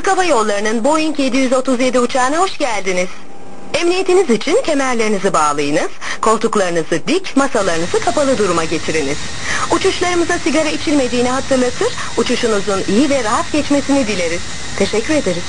Türk Hava Yolları'nın Boeing 737 uçağına hoş geldiniz. Emniyetiniz için kemerlerinizi bağlayınız, koltuklarınızı dik, masalarınızı kapalı duruma getiriniz. Uçuşlarımıza sigara içilmediğini hatırlatır, uçuşunuzun iyi ve rahat geçmesini dileriz. Teşekkür ederiz.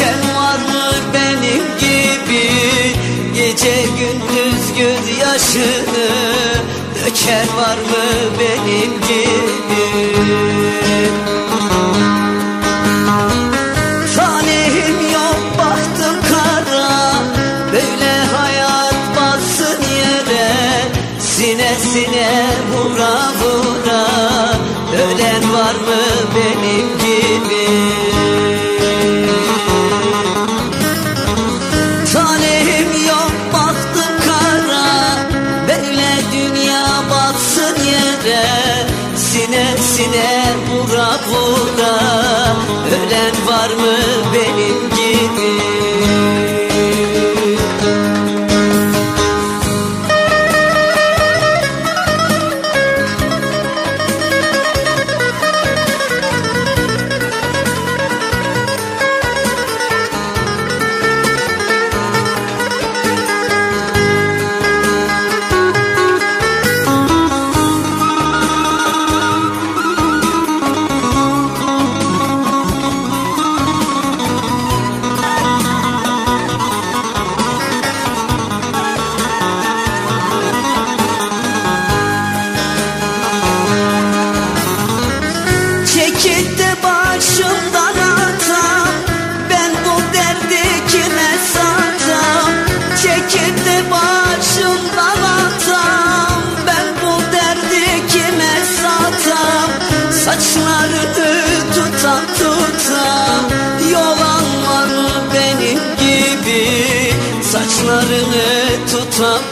Düşen var mı benim gibi. Gece gündüz gözyaşını Döken var mı benim gibi? varsa yolan var benim gibi. Saçlarını tutam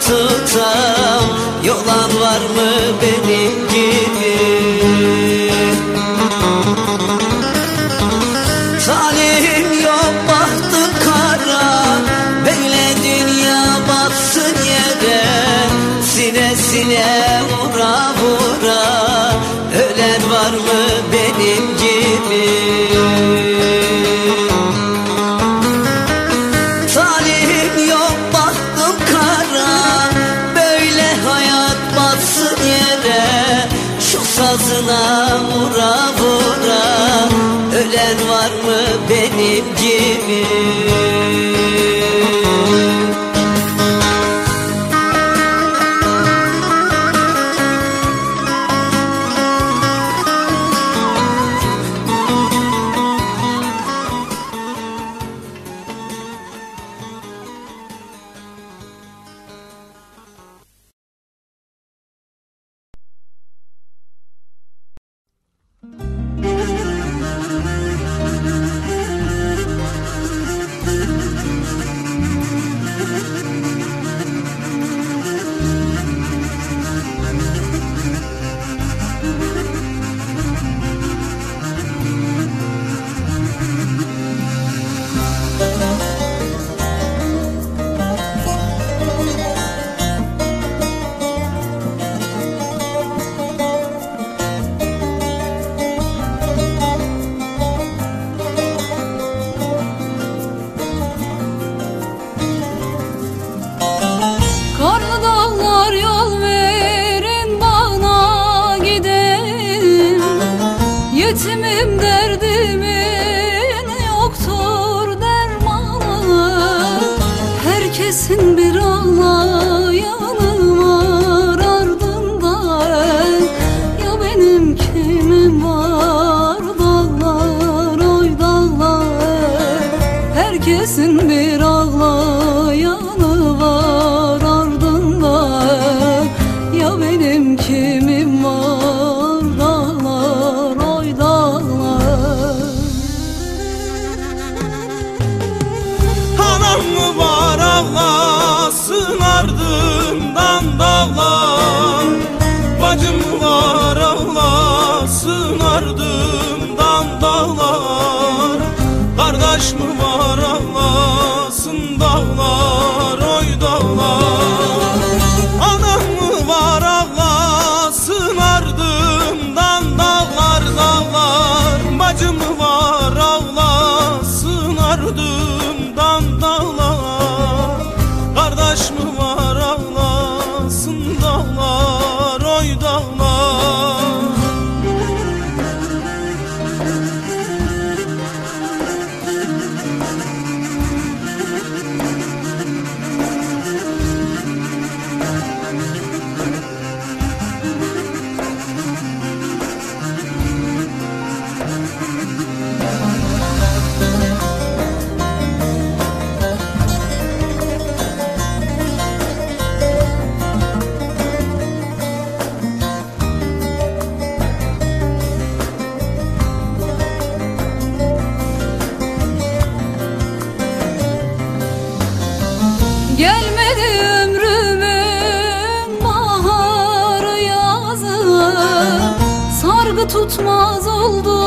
tutmaz oldu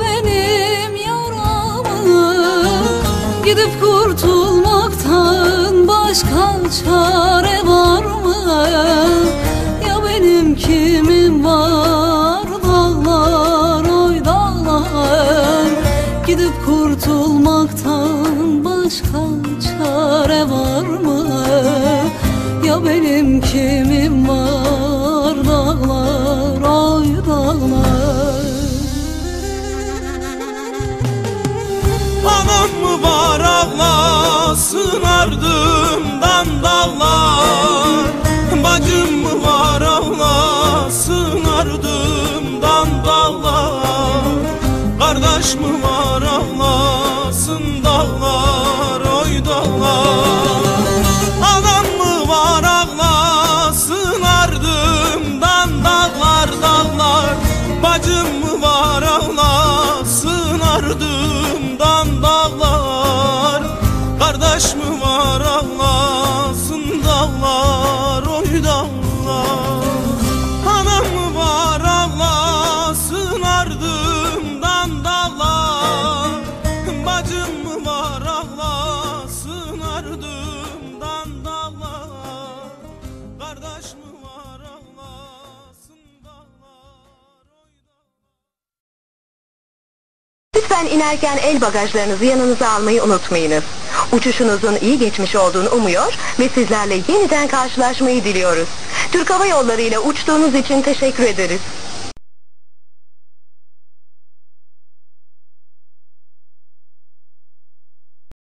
benim yaramı Gidip kurtulmaktan başka çare var mı? Ya benim kimim var dağlar oy dağlar Gidip kurtulmaktan başka çare var mı? Ya benim kimim var ağlasın ardımdan dağlar. Bacım mı var ağlasın ardımdan dağlar. Kardeş mi var ağlasın dağlar oy dağlar. Anam mı var ağlasın ardımdan dağlar dağlar. Bacım mı Kardeş mi var ağlasın dağlar oy dağlar? Anam mı var ağlasın ardımdan dağlar? Bacım mı var ağlasın ardımdan dağlar? Kardeş mi var ağlasın dağlar? Lütfen inerken el bagajlarınızı yanınıza almayı unutmayınız. Uçuşunuzun iyi geçmiş olduğunu umuyor ve sizlerle yeniden karşılaşmayı diliyoruz. Türk Hava Yolları ile uçtuğunuz için teşekkür ederiz.